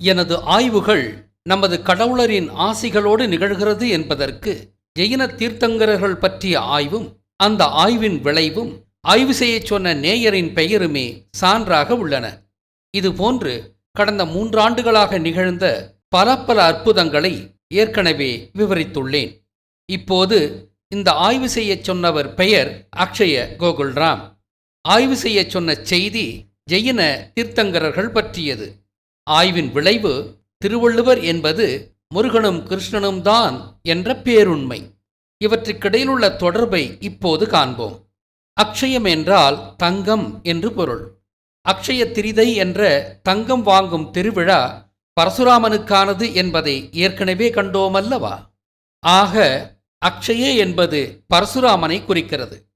எனது ஆய்வுகள் நமது கடவுளரின் ஆசிகளோடு நிகழ்கிறது என்பதற்கு ஜெயின தீர்த்தங்கரர்கள் பற்றிய ஆய்வும் அந்த ஆய்வின் விளைவும் ஆய்வு செய்யச் சொன்ன நேயரின் பெயருமே சான்றாக உள்ளன. இதுபோன்று கடந்த மூன்றாண்டுகளாக நிகழ்ந்த பல பல அற்புதங்களை ஏற்கனவே விவரித்துள்ளேன். இப்போது இந்த ஆய்வு செய்யச் சொன்னவர் பெயர் அக்ஷய கோகுல்ராம். ஆய்வு செய்யச் சொன்ன செய்தி ஜெயின தீர்த்தங்கரர்கள் பற்றியது. ஆய்வின் விளைவு திருவள்ளுவர் என்பது முருகனும் கிருஷ்ணனும் தான் என்ற பேருண்மை. இவற்றுக்கிடையிலுள்ள தொடர்பை இப்போது காண்போம். அக்ஷயம் என்றால் தங்கம் என்று பொருள். அக்ஷய திரிதை என்ற தங்கம் வாங்கும் திருவிழா பரசுராமனுக்கானது என்பதை ஏற்கனவே கண்டோமல்லவா? ஆக அக்ஷயே என்பது பரசுராமனை குறிக்கிறது.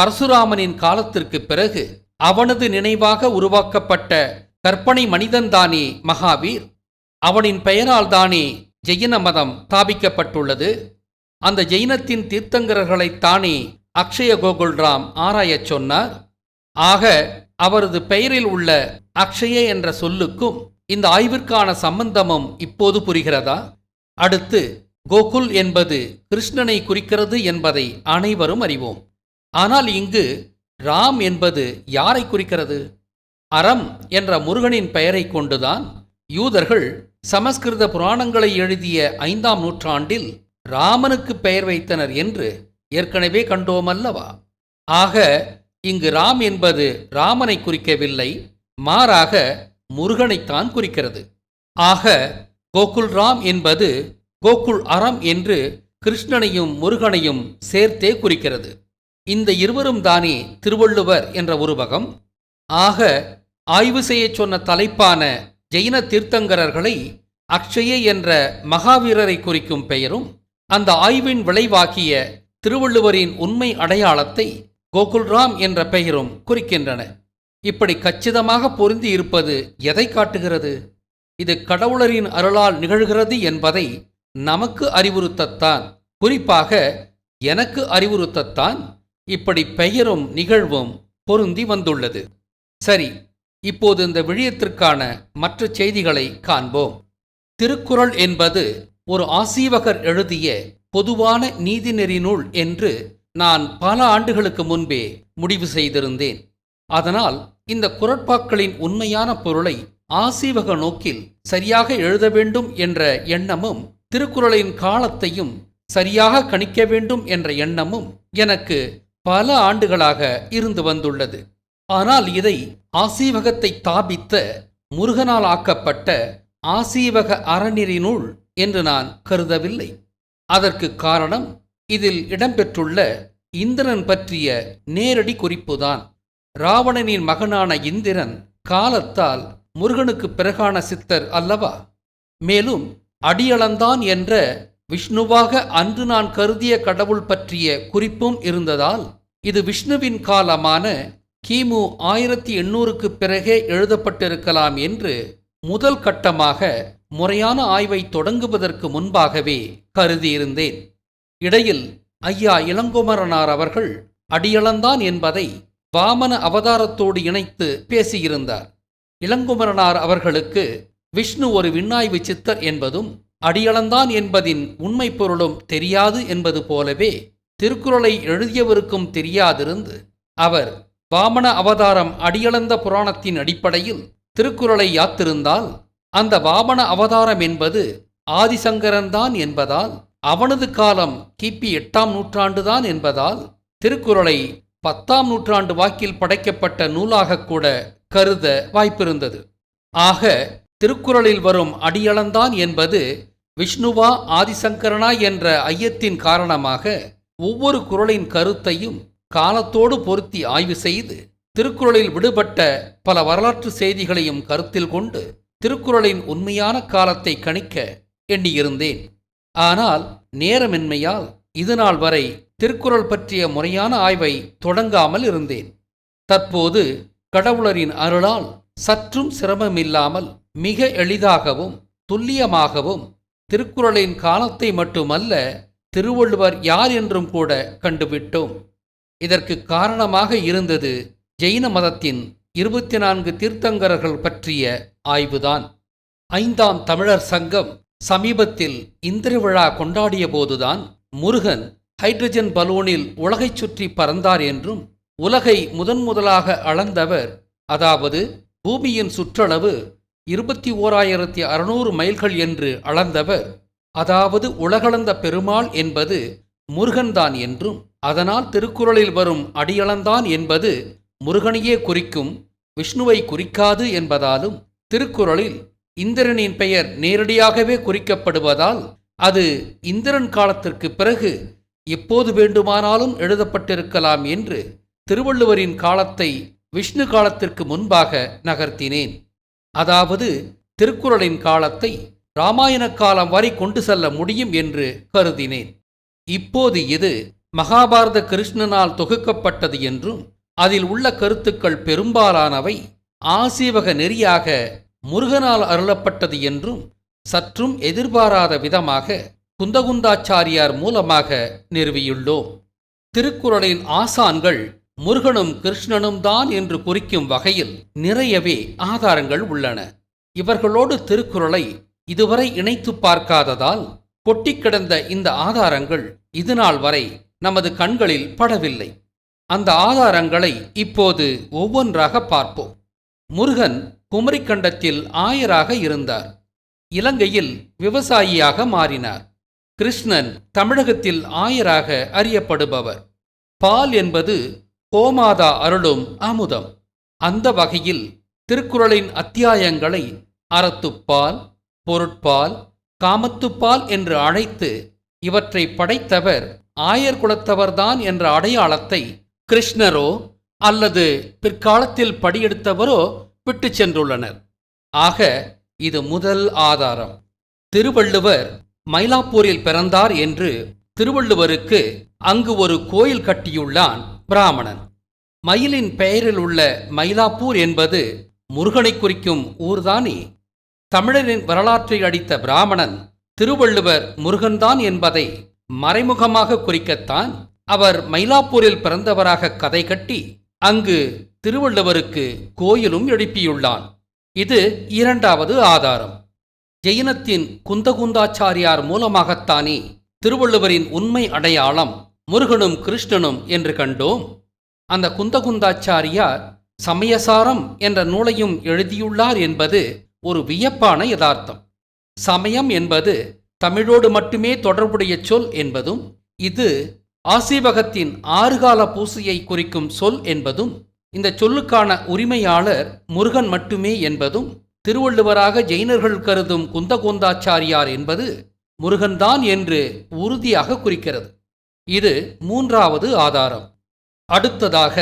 பரசுராமனின் காலத்திற்கு பிறகு அவனது நினைவாக உருவாக்கப்பட்ட கற்பனை மனிதன்தானே மகாவீர்? அவனின் பெயரால் தானே ஜெயின மதம் ஸ்தாபிக்கப்பட்டுள்ளது? அந்த ஜெயினத்தின் தீர்த்தங்கரர்களைத்தானே அக்ஷய கோகுல்ராம் ஆராயச் சொன்னார்? ஆக அவரது பெயரில் உள்ள அக்ஷய என்ற சொல்லுக்கும் இந்த ஆய்விற்கான சம்பந்தமும் இப்போது புரிகிறதா? அடுத்து கோகுல் என்பது கிருஷ்ணனை குறிக்கிறது என்பதை அனைவரும் அறிவோம். ஆனால் இங்கு ராம் என்பது யாரை குறிக்கிறது? அறம் என்ற முருகனின் பெயரை கொண்டுதான் யூதர்கள் சமஸ்கிருத புராணங்களை எழுதிய ஐந்தாம் நூற்றாண்டில் ராமனுக்கு பெயர் வைத்தனர் என்று ஏற்கனவே கண்டோமல்லவா? ஆக இங்கு ராம் என்பது ராமனை குறிக்கவில்லை மாறாக முருகனைத்தான் குறிக்கிறது. ஆக கோகுல் ராம் என்பது கோகுல் அறம் என்று கிருஷ்ணனையும் முருகனையும் சேர்த்தே குறிக்கிறது. இந்த இருவரும் தானே திருவள்ளுவர் என்ற உருவகம். ஆக ஆய்வு செய்யச் சொன்ன தலைப்பான ஜெயின தீர்த்தங்கரர்களை அக்ஷய என்ற மகாவீரரை குறிக்கும் பெயரும் அந்த ஆய்வின் விளைவாகிய திருவள்ளுவரின் உண்மை அடையாளத்தை கோகுல்ராம் என்ற பெயரும் குறிக்கின்றன. இப்படி கச்சிதமாக பொருந்தி இருப்பது எதை காட்டுகிறது? இது கடவுளரின் அருளால் நிகழ்கிறது என்பதை நமக்கு அறிவுறுத்தத்தான். குறிப்பாக எனக்கு அறிவுறுத்தத்தான் இப்படி பெயரும் நிகழ்வும் பொருந்தி வந்துள்ளது. சரி இப்போது இந்த விழியத்திற்கான மற்ற செய்திகளை காண்போம். திருக்குறள் என்பது ஒரு ஆசீவகர் எழுதிய பொதுவான நீதிநெறி நூல் என்று நான் பல ஆண்டுகளுக்கு முன்பே முடிவு செய்திருந்தேன். அதனால் இந்த குரட்பாக்களின் உண்மையான பொருளை ஆசீவக நோக்கில் சரியாக எழுத வேண்டும் என்ற எண்ணமும் திருக்குறளின் காலத்தையும் சரியாக கணிக்க வேண்டும் என்ற எண்ணமும் எனக்கு பல ஆண்டுகளாக இருந்து வந்துள்ளது. ஆனால் இதை ஆசீவகத்தை தாபித்த முருகனால் ஆக்கப்பட்ட ஆசீவக அறநெறி நூல் என்று நான் கருதவில்லை. அதற்கு காரணம் இதில் இடம்பெற்றுள்ள இந்திரன் பற்றிய நேரடி குறிப்புதான். ராவணனின் மகனான இந்திரன் காலத்தால் முருகனுக்கு பிறகான சித்தர் அல்லவா? மேலும் அடியளந்தான் என்ற விஷ்ணுவாக அன்று நான் கருதிய கடவுள் பற்றிய குறிப்பும் இருந்ததால் இது விஷ்ணுவின் காலமான கிமு ஆயிரத்தி எண்ணூறுக்கு பிறகே எழுதப்பட்டிருக்கலாம் என்று முதல் கட்டமாக முறையான ஆய்வை தொடங்குவதற்கு முன்பாகவே கருதியிருந்தேன். இடையில் ஐயா இளங்குமரனார் அவர்கள் அடியளந்தான் என்பதை வாமன அவதாரத்தோடு இணைத்து பேசியிருந்தார். இளங்குமரனார் அவர்களுக்கு விஷ்ணு ஒரு விண்ணாய்வு சித்தர் என்பதும் அடியளந்தான் என்பதின் உண்மை பொருளும் தெரியாது என்பது போலவே திருக்குறளை எழுதியவருக்கும் தெரியாதிருந்து அவர் வாமன அவதாரம் அடியளந்த புராணத்தின் அடிப்படையில் திருக்குறளை யாத்திருந்தால் அந்த வாமன அவதாரம் என்பது ஆதிசங்கரன்தான் என்பதால் அவனது காலம் கிபி எட்டாம் நூற்றாண்டுதான் என்பதால் திருக்குறளை பத்தாம் நூற்றாண்டு வாக்கில் படைக்கப்பட்ட நூலாக கூட கருத வாய்ப்பிருந்தது. ஆக திருக்குறளில் வரும் அடியளந்தான் என்பது விஷ்ணுவா ஆதிசங்கரனா என்ற ஐயத்தின் காரணமாக ஒவ்வொரு குறளின் கருத்தையும் காலத்தோடு பொருத்தி ஆய்வு செய்து திருக்குறளில் விடுபட்ட பல வரலாற்று செய்திகளையும் கருத்தில் கொண்டு திருக்குறளின் உண்மையான காலத்தை கணிக்க எண்ணியிருந்தேன். ஆனால் நேரமின்மையால் இதுநாள் வரை திருக்குறள் பற்றிய முறையான ஆய்வை தொடங்காமல் இருந்தேன். தற்போது கடவுளரின் அருளால் சற்றும் சிரமமில்லாமல் மிக எளிதாகவும் துல்லியமாகவும் திருக்குறளின் காலத்தை மட்டுமல்ல திருவள்ளுவர் யார் என்றும் கூட கண்டுவிட்டோம். இதற்கு காரணமாக இருந்தது ஜெயின மதத்தின் இருபத்தி நான்கு தீர்த்தங்கரர்கள் பற்றிய ஆய்வுதான். ஐந்தாம் தமிழர் சங்கம் சமீபத்தில் இந்திர விழா கொண்டாடிய போதுதான் முருகன் ஹைட்ரஜன் பலூனில் உலகைச் சுற்றி பறந்தார் என்றும் உலகை முதன் முதலாக அளந்தவர் அதாவது பூமியின் சுற்றளவு இருபத்தி ஓராயிரத்தி அறுநூறு மைல்கள் என்று அளந்தவர் அதாவது உலகளந்த பெருமாள் என்பது முருகன்தான் என்றும் அதனால் திருக்குறளில் வரும் அடியளந்தான் என்பது முருகனையே குறிக்கும் விஷ்ணுவை குறிக்காது என்பதாலும் திருக்குறளில் இந்திரனின் பெயர் நேரடியாகவே குறிக்கப்படுவதால் அது இந்திரன் காலத்திற்கு பிறகு எப்போது வேண்டுமானாலும் எழுதப்பட்டிருக்கலாம் என்று திருவள்ளுவரின் காலத்தை விஷ்ணு காலத்திற்கு முன்பாக நகர்த்தினேன். அதாவது திருக்குறளின் காலத்தை இராமாயண காலம் வரை கொண்டு செல்ல முடியும் என்று கருதினேன். இப்போது இது மகாபாரத கிருஷ்ணனால் தொகுக்கப்பட்டது என்றும் அதில் உள்ள கருத்துக்கள் பெரும்பாலானவை ஆசீவக நெறியாக முருகனால் அருளப்பட்டது என்றும் சற்றும் எதிர்பாராத விதமாக குந்தகுந்தாச்சாரியார் மூலமாக நிறுவியுள்ளோம். திருக்குறளின் ஆசான்கள் முருகனும் கிருஷ்ணனும் தான் என்று குறிக்கும் வகையில் நிறையவே ஆதாரங்கள் உள்ளன. இவர்களோடு திருக்குறளை இதுவரை இணைத்து பார்க்காததால் கொட்டி கிடந்த இந்த ஆதாரங்கள் இதுநாள் வரை நமது கண்களில் படவில்லை. அந்த ஆதாரங்களை இப்போது ஒவ்வொன்றாக பார்ப்போம். முருகன் குமரிக்கண்டத்தில் ஆயராக இருந்தார். இலங்கையில் விவசாயியாக மாறினார். கிருஷ்ணன் தமிழகத்தில் ஆயராக அறியப்படுபவர். பால் என்பது கோமாதா அருளும் அமுதம். அந்த வகையில் திருக்குறளின் அத்தியாயங்களை அறத்துப்பால் பொருட்பால் காமத்துப்பால் என்று அழைத்து இவற்றை படைத்தவர் ஆயர் குலத்தவர்தான் என்ற அடையாளத்தை கிருஷ்ணரோ அல்லது பிற்காலத்தில் படியெடுத்தவரோ விட்டு சென்றுள்ளனர். ஆக இது முதல் ஆதாரம். திருவள்ளுவர் மயிலாப்பூரில் பிறந்தார் என்று திருவள்ளுவருக்கு அங்கு ஒரு கோயில் கட்டியுள்ளான் பிராமணன். மயிலின் பெயரில் உள்ள மயிலாப்பூர் என்பது முருகனை குறிக்கும் ஊர்தானே? தமிழரின் வரலாற்றை அடித்த பிராமணன் திருவள்ளுவர் முருகன்தான் என்பதை மறைமுகமாக குறிக்கத்தான் அவர் மயிலாப்பூரில் பிறந்தவராக கதை கட்டி அங்கு திருவள்ளுவருக்கு கோயிலும் எழுப்பியுள்ளான். இது இரண்டாவது ஆதாரம். ஜெயினத்தின் குந்தகுந்தாச்சாரியார் மூலமாகத்தானே திருவள்ளுவரின் உண்மை அடையாளம் முருகனும் கிருஷ்ணனும் என்று கண்டோம். அந்த குந்தகுந்தாச்சாரியார் சமயசாரம் என்ற நூலையும் எழுதியுள்ளார் என்பது ஒரு வியப்பான யதார்த்தம். சமயம் என்பது தமிழோடு மட்டுமே தொடர்புடைய சொல் என்பதும் இது ஆசீவகத்தின் ஆறுகால பூசையை குறிக்கும் சொல் என்பதும் இந்த சொல்லுக்கான உரிமையாளர் முருகன் மட்டுமே என்பதும் திருவள்ளுவராக ஜெயினர்கள் கருதும் குந்தகோந்தாச்சாரியார் என்பது முருகன்தான் என்று உறுதியாக குறிக்கிறது. இது மூன்றாவது ஆதாரம். அடுத்ததாக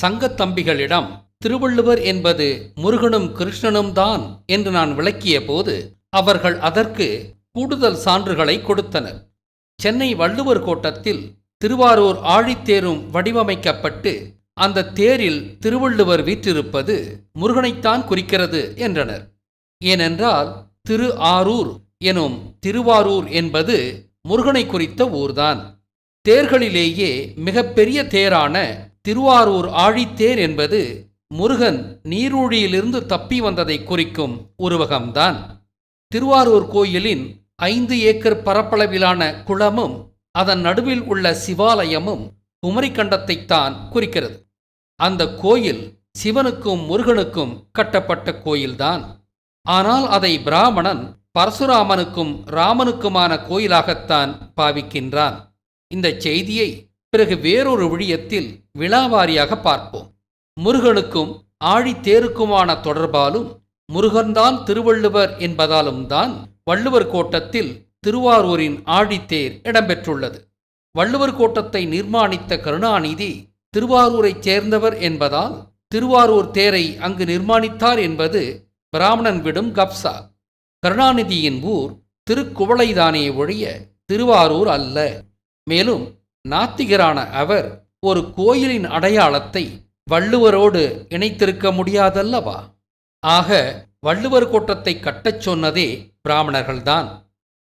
சங்கத்தம்பிகளிடம் திருவள்ளுவர் என்பது முருகனும் கிருஷ்ணனும் தான் என்று நான் விளக்கிய போது அவர்கள் அதற்கு கூடுதல் சான்றுகளை கொடுத்தனர். சென்னை வள்ளுவர் கோட்டத்தில் திருவாரூர் ஆழித்தேரும் வடிவமைக்கப்பட்டு அந்த தேரில் திருவள்ளுவர் வீற்றிருப்பது முருகனைத்தான் குறிக்கிறது என்றனர். ஏனென்றால் திரு ஆரூர் எனும் திருவாரூர் என்பது முருகனை குறித்த ஊர்தான். தேர்களிலேயே மிகப்பெரிய தேரான திருவாரூர் ஆழித்தேர் என்பது முருகன் நீரூழியிலிருந்து தப்பி வந்ததை குறிக்கும் உருவகம்தான். திருவாரூர் கோயிலின் ஐந்து ஏக்கர் பரப்பளவிலான குளமும் அதன் நடுவில் உள்ள சிவாலயமும் குமரிக்கண்டத்தைத்தான் குறிக்கிறது. அந்த கோயில் சிவனுக்கும் முருகனுக்கும் கட்டப்பட்ட கோயில்தான். ஆனால் அதை பிராமணன் பரசுராமனுக்கும் ராமனுக்குமான கோயிலாகத்தான் பாவிக்கின்றான். இந்த செய்தியை பிறகு வேறொரு விழியத்தில் விழாவாரியாக பார்ப்போம். முருகனுக்கும் ஆழித்தேருக்குமான தொடர்பாலும் முருகன்தான் திருவள்ளுவர் என்பதாலும் தான் வள்ளுவர் கோட்டத்தில் திருவாரூரின் ஆழித்தேர் இடம்பெற்றுள்ளது. வள்ளுவர் கோட்டத்தை நிர்மாணித்த கருணாநிதி திருவாரூரைச் சேர்ந்தவர் என்பதால் திருவாரூர் தேரை அங்கு நிர்மாணித்தார் என்பது பிராமணன் விடும் கப்சா. கருணாநிதியின் ஊர் திருக்குவளைதானே ஒழிய திருவாரூர் அல்ல. மேலும் நாத்திகரான அவர் ஒரு கோயிலின் அடையாளத்தை வள்ளுவரோடு இணைத்திருக்க முடியாதல்லவா? ஆக வள்ளுவர் கோட்டத்தை கட்டச் சொன்னதே பிராமணர்கள்தான்.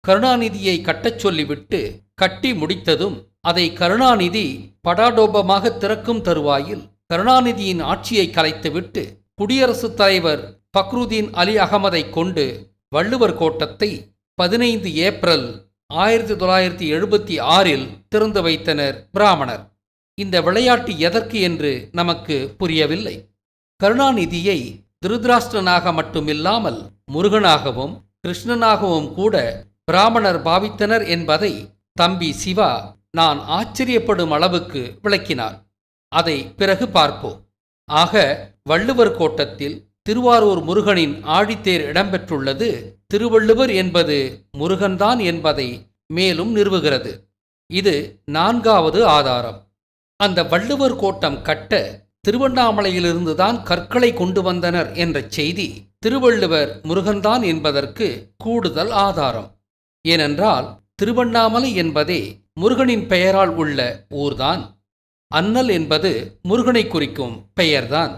கருணாநிதியை கட்டச் சொல்லிவிட்டு கட்டி முடித்ததும் அதை கருணாநிதி படாடோபமாக திறக்கும் தருவாயில் கருணாநிதியின் ஆட்சியை கலைத்துவிட்டு குடியரசுத் தலைவர் பக்ருதீன் அலி அகமதை கொண்டு வள்ளுவர் கோட்டத்தை பதினைந்து ஏப்ரல் ஆயிரத்தி தொள்ளாயிரத்தி எழுபத்தி ஆறில் திறந்து வைத்தனர் பிராமணர். இந்த விளையாட்டு எதற்கு என்று நமக்கு புரியவில்லை. கருணாநிதியை திருதராஷ்டிரனாக மட்டுமில்லாமல் முருகனாகவும் கிருஷ்ணனாகவும் கூட பிராமணர் பாவித்தனர் என்பதை தம்பி சிவா நான் ஆச்சரியப்படும் அளவுக்கு விளக்கினார். அதை பிறகு பார்ப்போம். ஆக வள்ளுவர் கோட்டத்தில் திருவாரூர் முருகனின் ஆழித்தேர் இடம்பெற்றுள்ளது. திருவள்ளுவர் என்பது முருகன்தான் என்பதை மேலும் நிறுவுகிறது. இது நான்காவது ஆதாரம். அந்த வள்ளுவர் கோட்டம் கட்ட திருவண்ணாமலையிலிருந்துதான் கற்களை கொண்டு வந்தனர் என்ற செய்தி திருவள்ளுவர் முருகன்தான் என்பதற்கு கூடுதல் ஆதாரம். ஏனென்றால் திருவண்ணாமலை என்பதே முருகனின் பெயரால் உள்ள ஊர்தான். அன்னல் என்பது முருகனை குறிக்கும் பெயர்தான்.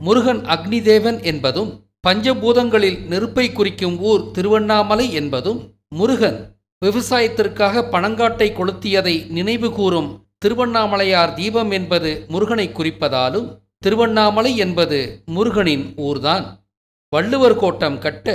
முருகன் அக்னிதேவன் என்பதும் பஞ்சபூதங்களில் நெருப்பை குறிக்கும் ஊர் திருவண்ணாமலை என்பதும் முருகன் விவசாயத்திற்காக பணங்காட்டை கொளுத்தியதை நினைவு கூறும் திருவண்ணாமலையார் தீபம் என்பது முருகனை குறிப்பதாலும் திருவண்ணாமலை என்பது முருகனின் ஊர்தான். வள்ளுவர் கோட்டம் கட்ட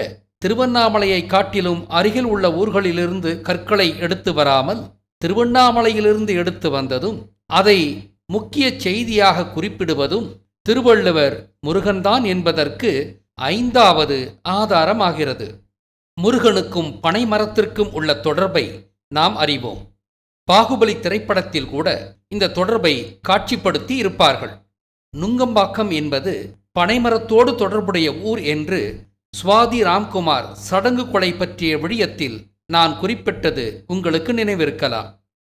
திருவண்ணாமலையை காட்டிலும் அருகில் உள்ள ஊர்களிலிருந்து கற்களை எடுத்து வராமல் திருவண்ணாமலையிலிருந்து எடுத்து வந்ததும் அதை முக்கிய செய்தியாக குறிப்பிடுவதும் திருவள்ளுவர் முருகன்தான் என்பதற்கு ஐந்தாவது ஆதாரமாகிறது. முருகனுக்கும் பனைமரத்திற்கும் உள்ள தொடர்பை நாம் அறிவோம். பாகுபலி திரைப்படத்தில் கூட இந்த தொடர்பை காட்சிப்படுத்தி இருப்பார்கள். நுங்கம்பாக்கம் என்பது பனைமரத்தோடு தொடர்புடைய ஊர் என்று சுவாதி ராம்குமார் சடங்கு கொலை பற்றிய விடயத்தில் நான் குறிப்பிட்டது உங்களுக்கு நினைவிருக்கலாம்.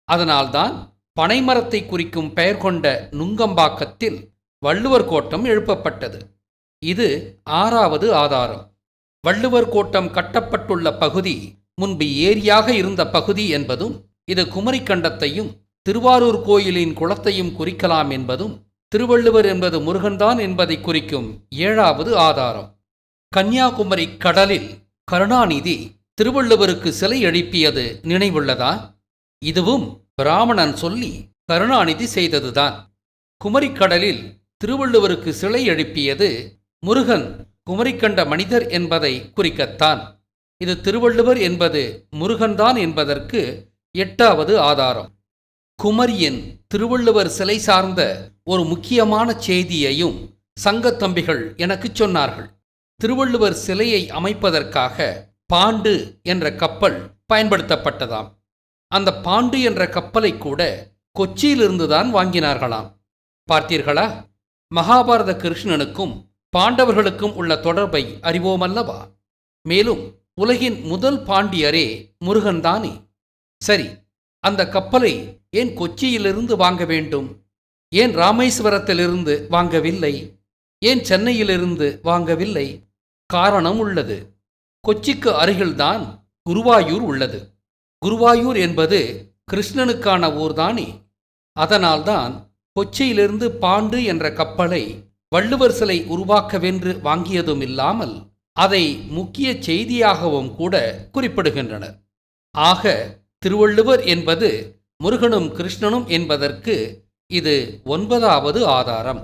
அதனால்தான் பனைமரத்தை குறிக்கும் பெயர் கொண்ட நுங்கம்பாக்கத்தில் வள்ளுவர் கோட்டம் எழுப்பப்பட்டது. இது ஆறாவது ஆதாரம். வள்ளுவர் கோட்டம் கட்டப்பட்டுள்ள பகுதி முன்பு ஏரியாக இருந்த பகுதி என்பதும் இது குமரிக்கண்டத்தையும் திருவாரூர் கோயிலின் குளத்தையும் குறிக்கலாம் என்பதும் திருவள்ளுவர் என்பது முருகன்தான் என்பதை குறிக்கும் ஏழாவது ஆதாரம். கன்னியாகுமரி கடலில் கருணாநிதி திருவள்ளுவருக்கு சிலை எழுப்பியது நினைவுள்ளதா? இதுவும் பிராமணன் சொல்லி கருணாநிதி செய்ததுதான். குமரிக்கடலில் திருவள்ளுவருக்கு சிலை எழுப்பியது முருகன் குமரிக்கண்ட மனிதர் என்பதை குறிக்கத்தான். இது திருவள்ளுவர் என்பது முருகன்தான் என்பதற்கு எட்டாவது ஆதாரம். குமரியின் திருவள்ளுவர் சிலை சார்ந்த ஒரு முக்கியமான செய்தியையும் சங்கத்தம்பிகள் எனக்கு சொன்னார்கள். திருவள்ளுவர் சிலையை அமைப்பதற்காக பாண்டு என்ற கப்பல் பயன்படுத்தப்பட்டதாம். அந்த பாண்டு என்ற கப்பலை கூட கொச்சியிலிருந்துதான் வாங்கினார்களாம். பார்த்தீர்களா? மகாபாரத கிருஷ்ணனுக்கும் பாண்டவர்களுக்கும் உள்ள தொடர்பை அறிவோமல்லவா? மேலும் உலகின் முதல் பாண்டியரே முருகன்தானே சரி அந்த கப்பலை ஏன் கொச்சியிலிருந்து வாங்க வேண்டும்? ஏன் ராமேஸ்வரத்திலிருந்து வாங்கவில்லை? ஏன் சென்னையிலிருந்து வாங்கவில்லை? காரணம் உள்ளது. கொச்சிக்கு அருகில்தான் குருவாயூர் உள்ளது. குருவாயூர் என்பது கிருஷ்ணனுக்கான ஊர்தானே அதனால்தான் கொச்சியிலிருந்து பாண்டு என்ற கப்பலை வள்ளுவர் சிலை உருவாக்கவென்று வாங்கியதும் இல்லாமல் அதை முக்கிய செய்தியாகவும் கூட குறிப்பிடுகின்றனர். ஆக திருவள்ளுவர் என்பது முருகனும் கிருஷ்ணனும் என்பதற்கு இது ஒன்பதாவது ஆதாரம்.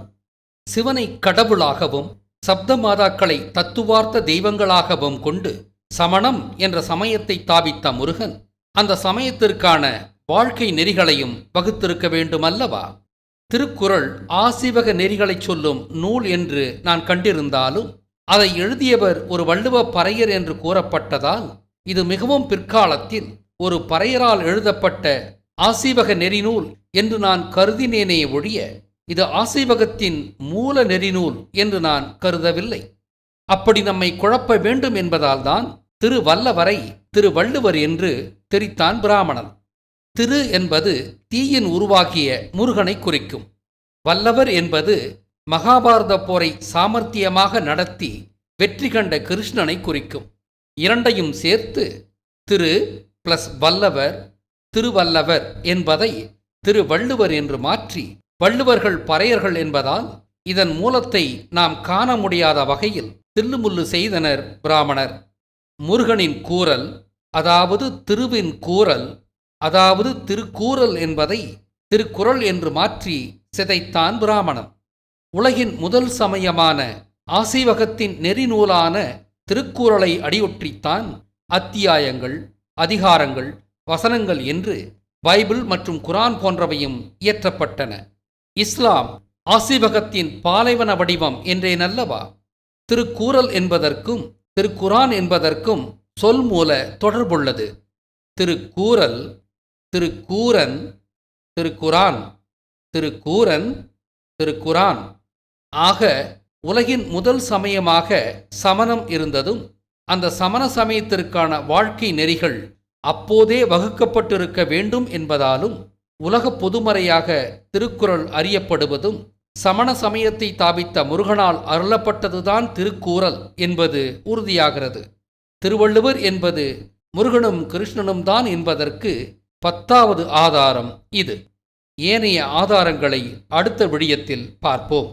சிவனை கடவுளாகவும் சப்த மாதாக்களை தத்துவார்த்த தெய்வங்களாகவும் கொண்டு சமணம் என்ற சமயத்தை தாபித்த முருகன் அந்த சமயத்திற்கான வாழ்க்கை நெறிகளையும் வகுத்திருக்க வேண்டுமல்லவா? திருக்குறள் ஆசிவக நெறிகளைச் சொல்லும் நூல் என்று நான் கண்டிருந்தாலும் அதை எழுதியவர் ஒரு வள்ளுவ பறையர் என்று கூறப்பட்டதால் இது மிகவும் பிற்காலத்தில் ஒரு பறையரால் எழுதப்பட்ட ஆசீவக நெறிநூல் என்று நான் கருதினேனே ஒழிய இது ஆசைவகத்தின் மூல நெறிநூல் என்று நான் கருதவில்லை. அப்படி நம்மை குழப்ப வேண்டும் என்பதால்தான் திரு வல்லவரை திரு வள்ளுவர் என்று தெரித்தான் பிராமணன். திரு என்பது தீயின் உருவாகிய முருகனை குறிக்கும். வல்லவர் என்பது மகாபாரத போரை சாமர்த்தியமாக நடத்தி வெற்றி கண்ட கிருஷ்ணனை குறிக்கும். இரண்டையும் சேர்த்து திரு பிளஸ் வல்லவர் திருவல்லவர் என்பதை திருவள்ளுவர் என்று மாற்றி வள்ளுவர்கள் பறையர்கள் என்பதால் இதன் மூலத்தை நாம் காண முடியாத வகையில் தில்லுமுல்லு செய்தனர் பிராமணர். முருகனின் கூறல் அதாவது திருவின் கூறல் அதாவது திருக்கூறல் என்பதை திருக்குறள் என்று மாற்றி சிதைத்தான் பிராமணன். உலகின் முதல் சமயமான ஆசீவகத்தின் நெறிநூலான திருக்குறளை அடியொற்றித்தான் அத்தியாயங்கள் அதிகாரங்கள் வசனங்கள் என்று பைபிள் மற்றும் குரான் போன்றவையும் இயற்றப்பட்டன. இஸ்லாம் ஆசிபகத்தின் பாலைவன வடிவம் என்றேனல்லவா திருக்கூறல் என்பதற்கும் திருக்குரான் என்பதற்கும் சொல் மூல தொடர்புள்ளது. திருக்கூறல் திருக்கூரன் திருக்குரான் திருக்கூரன் திருக்குரான். ஆக உலகின் முதல் சமயமாக சமணம் இருந்ததும் அந்த சமண சமயத்திற்கான வாழ்க்கை நெறிகள் அப்போதே வகுக்கப்பட்டிருக்க வேண்டும் என்பதாலும் உலக பொதுமறையாக திருக்குறள் அறியப்படுவதும் சமண சமயத்தை தாபித்த முருகனால் அருளப்பட்டதுதான் திருக்கூறல் என்பது உறுதியாகிறது. திருவள்ளுவர் என்பது முருகனும் கிருஷ்ணனும் தான் என்பதற்கு பத்தாவது ஆதாரம் இது. ஏனைய ஆதாரங்களை அடுத்த விடயத்தில் பார்ப்போம்.